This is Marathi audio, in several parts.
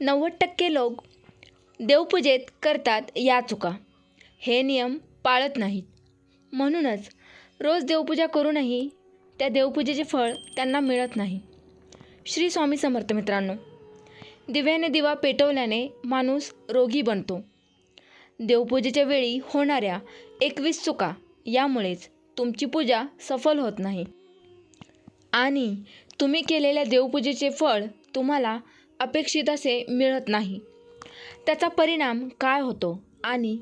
नव्वद टक्के लोक देवपूजेत करतात या चुका. हे नियम पाळत नाहीत. म्हणूनच रोज देवपूजा करूनही त्या देवपूजेचे फळ त्यांना मिळत नाही. श्री स्वामी समर्थ मित्रांनो दिव्याने दिवा पेटवल्याने माणूस रोगी बनतो. देवपूजेच्या वेळी होणाऱ्या एकवीस चुका यामुळेच तुमची पूजा सफल होत नाही. आणि तुम्ही केलेल्या देवपूजेचे फळ तुम्हाला अपेक्षित असे मिळत नाही. त्याचा परिणाम काय होतो आणि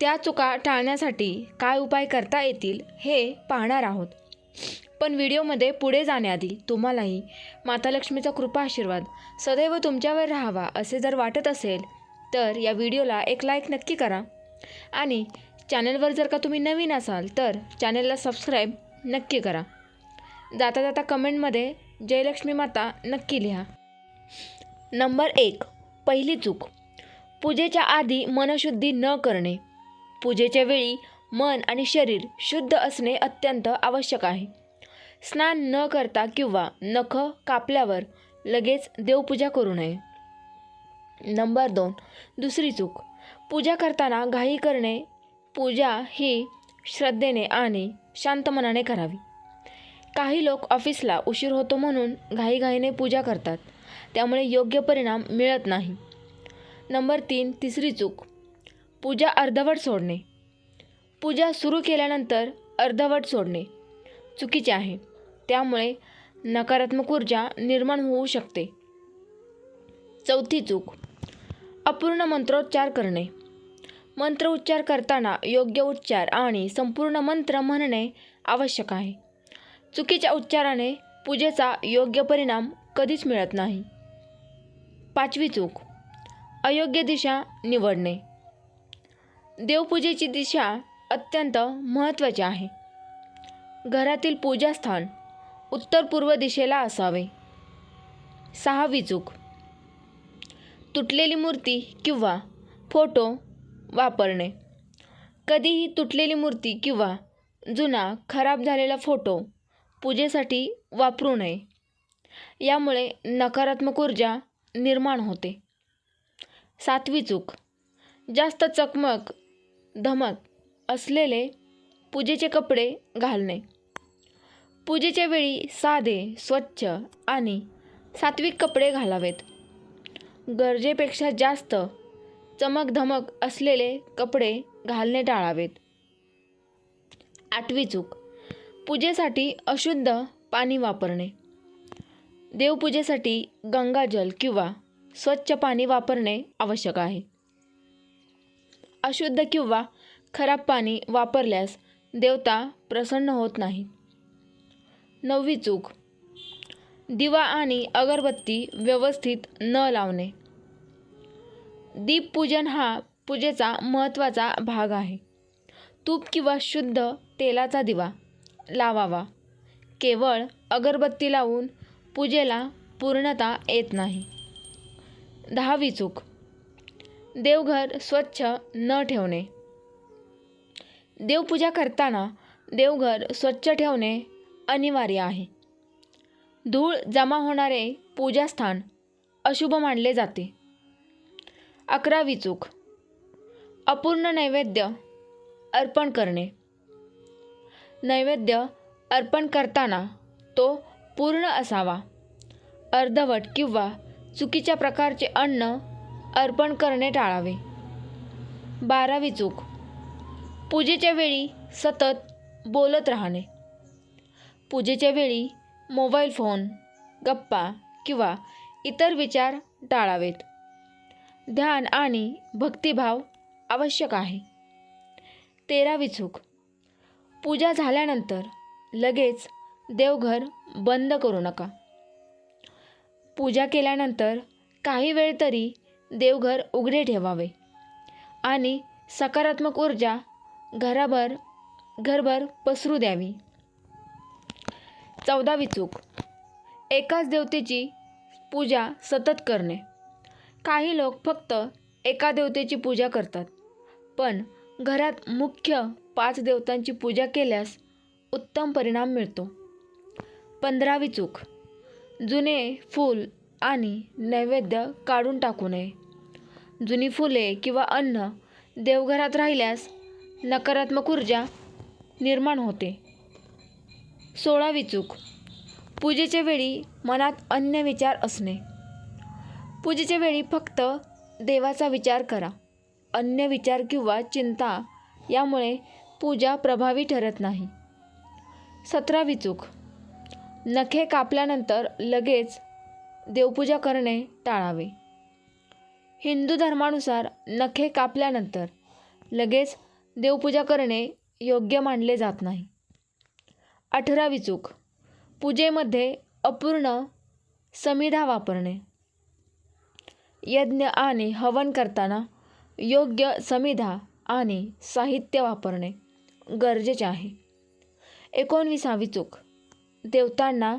त्या चुका टाळण्यासाठी काय उपाय करता येतील हे पाहणार आहोत. पण व्हिडिओमध्ये पुढे जाण्याआधी तुम्हालाही माता लक्ष्मीचा कृपा आशीर्वाद सदैव तुमच्यावर राहावा असे जर वाटत असेल तर या व्हिडिओला एक लाईक नक्की करा आणि चॅनलवर जर का तुम्ही नवीन असाल तर चॅनलला सबस्क्राईब नक्की करा. जाता जाता कमेंटमध्ये जयलक्ष्मी माता नक्की लिहा. नंबर एक पहिली चूक. पूजेच्या आधी मनशुद्धी न करणे. पूजेच्या वेळी मन आणि शरीर शुद्ध असणे अत्यंत आवश्यक आहे. स्नान न करता किंवा नख कापल्यावर लगेच देवपूजा करू नये. नंबर दोन दुसरी चूक. पूजा करताना घाई करणे. पूजा ही श्रद्धेने आणि शांत मनाने करावी. काही लोक ऑफिसला उशीर होतो म्हणून घाईघाईने पूजा करतात. त्यामुळे योग्य परिणाम मिळत नाही. नंबर तीन तिसरी चूक. पूजा अर्धवट सोडणे. पूजा सुरू केल्यानंतर अर्धवट सोडणे चुकीचे आहे. त्यामुळे नकारात्मक ऊर्जा निर्माण होऊ शकते. चौथी चूक. अपूर्ण मंत्रोच्चार करणे. मंत्र उच्चार करताना योग्य उच्चार आणि संपूर्ण मंत्र म्हणणे आवश्यक आहे. चुकीच्या उच्चाराने पूजेचा योग्य परिणाम कधीच मिळत नाही. पाचवी चूक. अयोग्य दिशा निवडणे. देवपूजेची दिशा अत्यंत महत्त्वाची आहे. घरातील पूजास्थान उत्तर पूर्व दिशेला असावे. सहावी चूक. तुटलेली मूर्ती किंवा फोटो वापरणे. कधीही तुटलेली मूर्ती किंवा जुना खराब झालेला फोटो पूजेसाठी वापरू नये. यामुळे नकारात्मक ऊर्जा निर्माण होते. सातवी चूक. जास्त चकमक धमक असलेले पूजेचे कपडे घालणे. पूजेच्या वेळी साधे स्वच्छ आणि सात्विक कपडे घालावेत. गरजेपेक्षा जास्त चमकधमक असलेले कपडे घालणे टाळावेत. आठवी चूक. पूजेसाठी अशुद्ध पाणी वापरणे. देवपूजेसाठी गंगाजल किंवा स्वच्छ पाणी वापरणे आवश्यक आहे. अशुद्ध किंवा खराब पाणी वापरल्यास देवता प्रसन्न होत नाही. नववी चूक. दिवा आणि अगरबत्ती व्यवस्थित न लावणे. दीपपूजन हा पूजेचा महत्त्वाचा भाग आहे. तूप किंवा शुद्ध तेलाचा दिवा लावावा. केवळ अगरबत्ती लावून पूजेला पूर्णता येत नाही. दहावी चूक. देवघर स्वच्छ न ठेवणे. देवपूजा करताना देवघर स्वच्छ ठेवणे अनिवार्य आहे. धूळ जमा होणारे पूजास्थान अशुभ मानले जाते. अकरावी चूक. अपूर्ण नैवेद्य अर्पण करणे. नैवेद्य अर्पण करताना तो पूर्ण असावा. अर्धवट किंवा चुकीच्या प्रकारचे अन्न अर्पण करणे टाळावे. बारावी चूक. पूजेच्या वेळी सतत बोलत राहणे. पूजेच्या वेळी मोबाईल फोन गप्पा किंवा इतर विचार टाळावेत. ध्यान आणि भक्तिभाव आवश्यक आहे. तेरावी चूक. पूजा झाल्यानंतर लगेच देवघर बंद करू नका. पूजा केल्यानंतर काही वेळ तरी देवघर उघडे ठेवावे आणि सकारात्मक ऊर्जा घराभर घरभर पसरू द्यावी. चौदावी चूक एकाच देवतेची पूजा सतत करणे. काही लोक फक्त एका देवतेची पूजा करतात पण घरात मुख्य पाच देवतांची पूजा केल्यास उत्तम परिणाम मिळतो. पंधरावी चूक. जुने फूल आणि नैवेद्य काढून टाकू नये. जुनी फुले किंवा अन्न देवघरात राहिल्यास नकारात्मक ऊर्जा निर्माण होते. सोळावी चूक. पूजेच्या वेळी मनात अन्य विचार असणे. पूजेच्या वेळी फक्त देवाचा विचार करा. अन्य विचार किंवा चिंता यामुळे पूजा प्रभावी ठरत नाही. सतरावी चूक. नखे कापल्यानंतर लगेच देवपूजा करणे टाळावे. हिंदू धर्मानुसार नखे कापल्यानंतर लगेच देवपूजा करणे योग्य मानले जात नाही. अठरावी चूक. पूजेमध्ये अपूर्ण समिधा वापरणे. यज्ञ आणि हवन करताना योग्य समिधा आणि साहित्य वापरणे गरजेचे आहे. एकोणविसावी चूक. देवतांना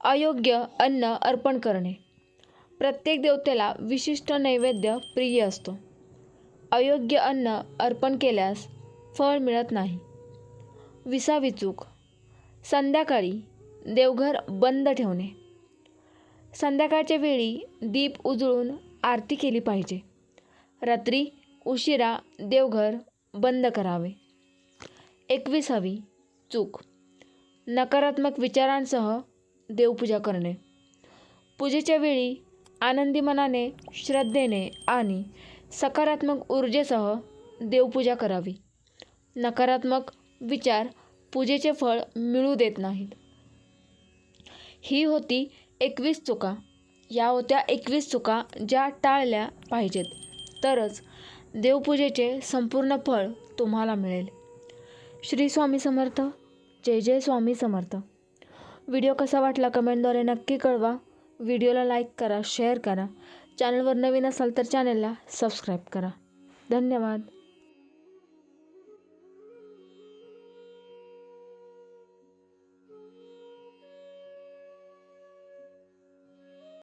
अयोग्य अन्न अर्पण करणे. प्रत्येक देवतेला विशिष्ट नैवेद्य प्रिय असतो. अयोग्य अन्न अर्पण केल्यास फळ मिळत नाही. विसावी चूक संध्याकाळी देवघर बंद ठेवणे. संध्याकाळच्या वेळी दीप उजळून आरती केली पाहिजे. रात्री उशिरा देवघर बंद करावे. एकविसावी चूक. नकारात्मक विचारांसह देवपूजा करणे. पूजेच्या वेळी आनंदी मनाने श्रद्धेने आणि सकारात्मक ऊर्जेसह देवपूजा करावी. नकारात्मक विचार पूजेचे फळ मिळू देत नाहीत. ही होती एकवीस चुका. या होत्या एकवीस चुका ज्या टाळल्या पाहिजेत. तरच देवपूजेचे संपूर्ण फळ तुम्हाला मिळेल. श्री स्वामी समर्थ. जय जय स्वामी समर्थ. व्हिडिओ कसा वाटला कमेंटद्वारे नक्की कळवा. व्हिडिओला लाईक करा शेअर करा. चॅनलवर नवीन असाल तर चॅनलला सबस्क्राईब करा. धन्यवाद.